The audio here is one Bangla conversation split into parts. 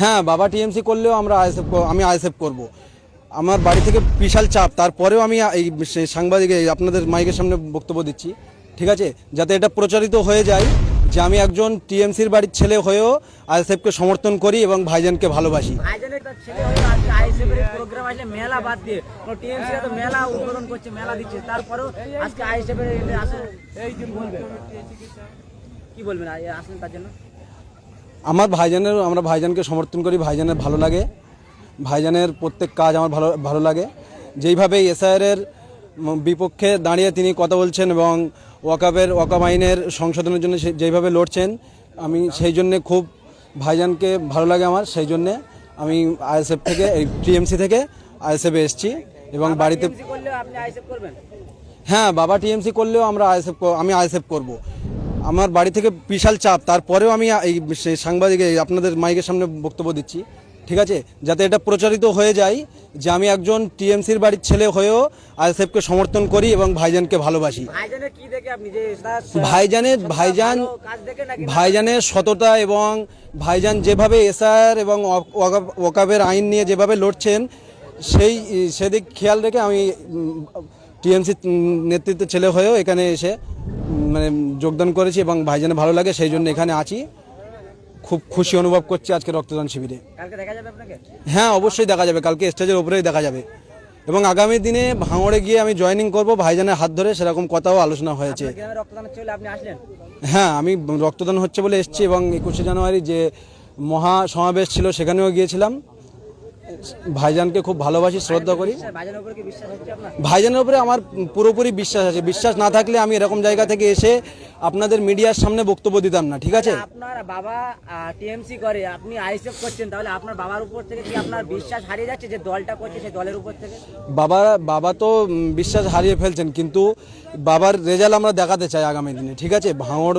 হ্যাঁ বাবা টিএমসি করলেও আমরা আইএসএফ আমি আইএসএফ করব। আমার বাড়ি থেকে বিশাল চাপ। তারপরেও আমি এই সাংবাদিক আপনাদের মাইকের সামনে বক্তব্য দিচ্ছি। ঠিক আছে? যাতে এটা প্রচারিত হয়ে যায় যে আমি একজন টিএমসির বাড়ির ছেলে হয়েও আইএসএফকে সমর্থন করি এবং ভাইজানকে ভালোবাসি। কি বলবেন? কি আসেন তার জন্য? আমার ভাইজানের আমরা ভাইজানকে সমর্থন করি ভাইজানের ভালো লাগে। ভাইজানের প্রত্যেক কাজ আমার ভালো ভালো লাগে। যেইভাবে এসআইআরের বিপক্ষে দাঁড়িয়ে তিনি কথা বলছেন এবং ওয়াকাবের ওয়াকাব আইনের সংশোধনের জন্য সে- যেইভাবে লড়ছেন আমি সেই জন্যে খুব ভাইজানকে ভালো লাগে আমার সেই জন্যে আমি আইএসএফ থেকে এই টিএমসি থেকে আইএসএফে এসেছি এবং বাড়িতে হ্যাঁ বাবা টিএমসি করলেও আমরা আইএসএফ আমি আইএসএফ করব। আমার বাড়ি থেকে বিশাল চাপ তারপরেও আমি এই সাংবাদিক আপনাদের মাইকের সামনে বক্তব্য দিচ্ছি। ঠিক আছে? যাতে এটা প্রচারিত হয়ে যায় যে আমি একজন টিএমসির বাড়ির ছেলে হয়েও আইএসএফকে সমর্থন করি এবং ভাইজানকে ভালোবাসি। ভাইজানের ভাইজান ভাইজানের সততা এবং ভাইজান যেভাবে এসআর এবং ওয়াকাবের আইন নিয়ে যেভাবে লড়ছেন সেই সেদিক খেয়াল রেখে আমি টিএমসি নেতৃত্বের ছেলে হয়েও এখানে এসে মানে যোগদান করেছি এবং ভাইজানের ভালো লাগে সেই জন্য এখানে আছি। খুব খুশি অনুভব করছি আজকে রক্তদান শিবিরে। হ্যাঁ অবশ্যই দেখা যাবে। কালকে স্টেজের উপরেই দেখা যাবে। এবং আগামী দিনে ভাঙড়ে গিয়ে আমি জয়েনিং করব ভাইজানের হাত ধরে সেরকম কথাও আলোচনা হয়েছে। হ্যাঁ আমি রক্তদান হচ্ছে বলে এসছি এবং একুশে জানুয়ারি যে মহা সমাবেশ ছিল সেখানেও গিয়েছিলাম। ভাইজানকে খুব ভালোবাসি শ্রদ্ধা করি। ভাইজানের উপর আমার পুরোপুরি বিশ্বাস আছে। বিশ্বাস না থাকলে আমি এরকম জায়গা থেকে এসে আপনাদের মিডিয়ার সামনে বক্তব্য দিতাম না ঠিক আছে? আপনার বাবা টিএমসি করে আপনি করছেন তাহলে আপনার বাবার উপর থেকে কি আপনার বিশ্বাস হারিয়ে যাচ্ছে যে দলটা করছে সেই দলের উপর থেকে? বাবা বাবা তো বিশ্বাস হারিয়ে ফেলছেন কিন্তু বাবার রেজাল্ট আমরা দেখাতে চাই আগামী দিনে ঠিক আছে? ভাঙড়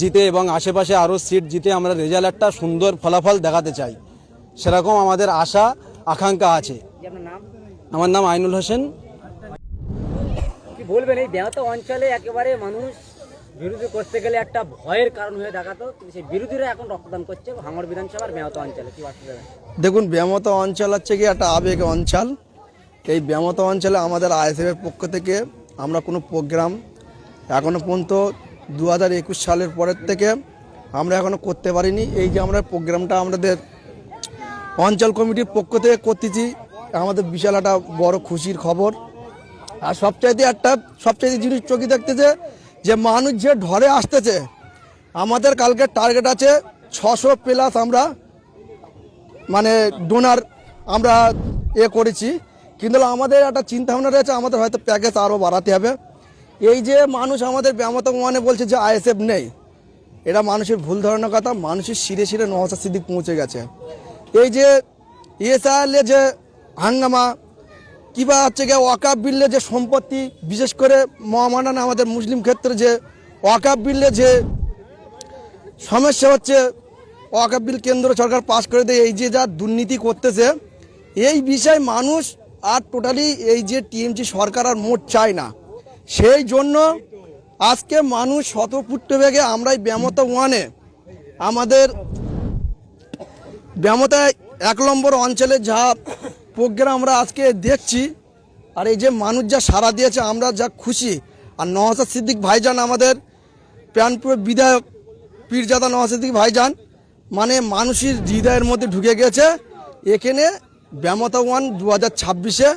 জিতে এবং আশেপাশে আরও সিট জিতে আমরা রেজাল্ট একটা সুন্দর ফলাফল দেখাতে চাই। সেরকম আমাদের আশা। আকাঙ্ক্ষা আছে। আমার নাম আইনুল হোসেন। কি বলবেন এই ব্যাহত অঞ্চলে একেবারে মানুষ বিরোধী করতে গেলে একটা ভয়ের কারণ হয়ে দেখাতো সেই বিরোধীরা এখন রক্তদান করছে ভাঙড় বিধানসভার ব্যাহত অঞ্চলে কি দেখুন ব্যামত অঞ্চল হচ্ছে কি একটা আবেগ অঞ্চল। এই ব্যামত অঞ্চলে আমাদের আইএসএফের পক্ষ থেকে আমরা কোনো প্রোগ্রাম এখনও পর্যন্ত দু হাজার একুশ সালের পরের থেকে আমরা এখনও করতে পারিনি। এই যে আমরা প্রোগ্রামটা আমাদের অঞ্চল কমিটির পক্ষ থেকে করতেছি। আমাদের বিশাল একটা বড় খুশির খবর। আর সবচাইতে একটা, সবচাইতে জিনিস চোখে দেখতেছে যে মানুষ যে ঢরে আসতেছে, আমাদের কালকে টার্গেট আছে ছশো প্লাস আমরা মানে ডোনার আমরা এ করেছি। কিন্তু আমাদের একটা চিন্তা ভাবনা রয়েছে, আমাদের হয়তো প্যাকেজ আরও বাড়াতে হবে। এই যে মানুষ আমাদের ব্যামত মানে বলছে যে আইএসএফ নেই, এটা মানুষের ভুল ধারণার কথা, মানুষের শিরে শিরে নওয়াজ সিদ্দিক পৌঁছে গেছে। এই যে ইএসআইএল যে হাঙ্গামা, কিবা হচ্ছে গিয়ে ওয়াকাব বিল্লে যে সম্পত্তি, বিশেষ করে মহামানান আমাদের মুসলিম ক্ষেত্রে যে ওয়াকাব বিল্লে যে সমস্যা হচ্ছে ওয়াকাব বিল কেন্দ্র সরকার পাশ করে দেয়, এই যে যা দুর্নীতি করতেছে, এই বিষয়ে মানুষ আর টোটালি এই যে টিএমসি সরকার আর মোট চায় না। সেই জন্য আজকে মানুষ শতপুট্ট বেগে আমরা এই ব্যামতা ওয়ানে। আমাদের ব্যামতায় এক নম্বর অঞ্চলে যা প্রোগ্রাম আমরা আজকে দেখছি, আর এই যে মানুষ যা সাড়া দিয়েছে, আমরা যা খুশি। আর নওয়াজ সিদ্দিক ভাইজান আমাদের প্রাণপুর বিধায়ক, পীরজাদা নওয়াজ সিদ্দিক ভাইজান মানে মানুষের হৃদয়ের মধ্যে ঢুকে গেছে। এখানে ব্যামতা ওয়ান দু হাজার ছাব্বিশে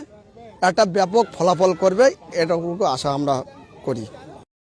একটা ব্যাপক ফলাফল করবে এটুকু আশা আমরা করি।